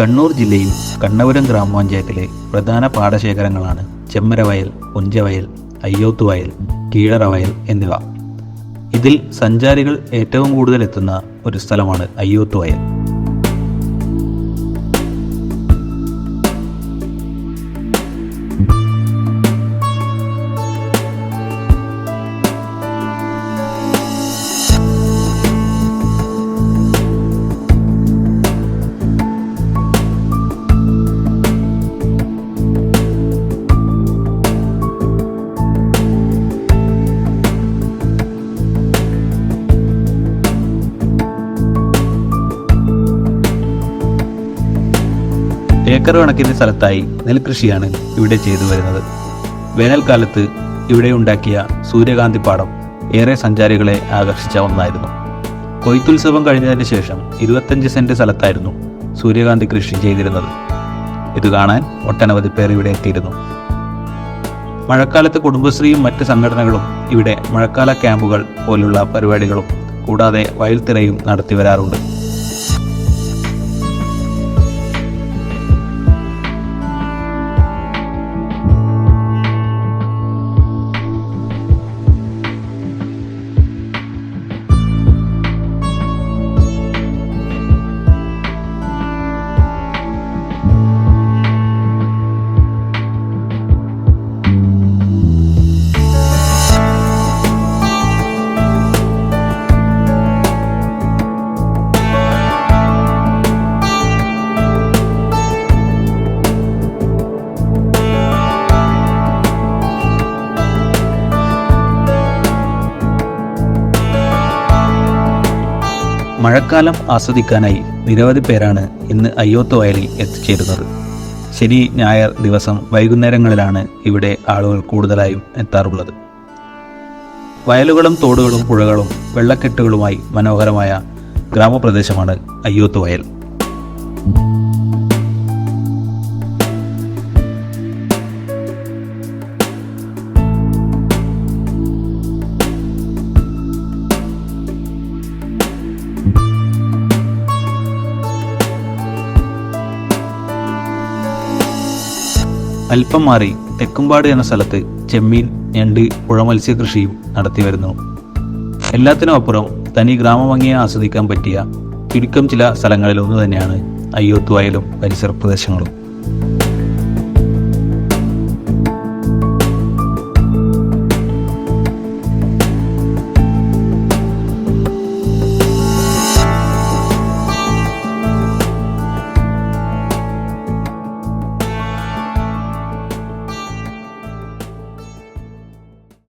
കണ്ണൂർ ജില്ലയിൽ കണ്ണപുരം ഗ്രാമപഞ്ചായത്തിലെ പ്രധാന പാടശേഖരങ്ങളാണ് ചെമ്മരവയൽ പുഞ്ചവയൽ അയ്യോത്തുവയൽ കീഴറവയൽ എന്നിവ. ഇതിൽ സഞ്ചാരികൾ ഏറ്റവും കൂടുതൽ എത്തുന്ന ഒരു സ്ഥലമാണ് അയ്യോത്തുവയൽ. ഏക്കർ കണക്കിന് സ്ഥലത്തായി നെൽകൃഷിയാണ് ഇവിടെ ചെയ്തു വരുന്നത്. വേനൽക്കാലത്ത് ഇവിടെ ഉണ്ടാക്കിയ സൂര്യകാന്തി പാടം ഏറെ സഞ്ചാരികളെ ആകർഷിച്ച ഒന്നായിരുന്നു. കൊയ്ത്തുത്സവം കഴിഞ്ഞതിന് ശേഷം ഇരുപത്തഞ്ച് സെന്റ് സ്ഥലത്തായിരുന്നു സൂര്യകാന്തി കൃഷി ചെയ്തിരുന്നത്. ഇത് കാണാൻ ഒട്ടനവധി പേർ ഇവിടെ എത്തിയിരുന്നു. മഴക്കാലത്ത് കുടുംബശ്രീയും മറ്റ് സംഘടനകളും ഇവിടെ മഴക്കാല ക്യാമ്പുകൾ പോലുള്ള പരിപാടികളും കൂടാതെ വയൽത്തിരയും നടത്തി വരാറുണ്ട്. മഴക്കാലം ആസ്വദിക്കാനായി നിരവധി പേരാണ് ഇന്ന് അയ്യോത്ത് വയലിൽ എത്തിച്ചേരുന്നത്. ശനി ഞായർ ദിവസം വൈകുന്നേരങ്ങളിലാണ് ഇവിടെ ആളുകൾ കൂടുതലായും എത്താറുള്ളത്. വയലുകളും തോടുകളും പുഴകളും വെള്ളക്കെട്ടുകളുമായി മനോഹരമായ ഗ്രാമപ്രദേശമാണ് അയ്യോത്ത് വയൽ. അല്പം മാറി തെക്കുംപാട് എന്ന സ്ഥലത്ത് ചെമ്മീൻ ഞണ്ട് പുഴമത്സ്യ കൃഷിയും നടത്തി വരുന്നു. എല്ലാത്തിനും അപ്പുറം തനി ഗ്രാമഭംഗിയെ ആസ്വദിക്കാൻ പറ്റിയ ചുരുക്കം ചില സ്ഥലങ്ങളിലൊന്നു തന്നെയാണ് അയ്യോത്തുവായലും പരിസര പ്രദേശങ്ങളും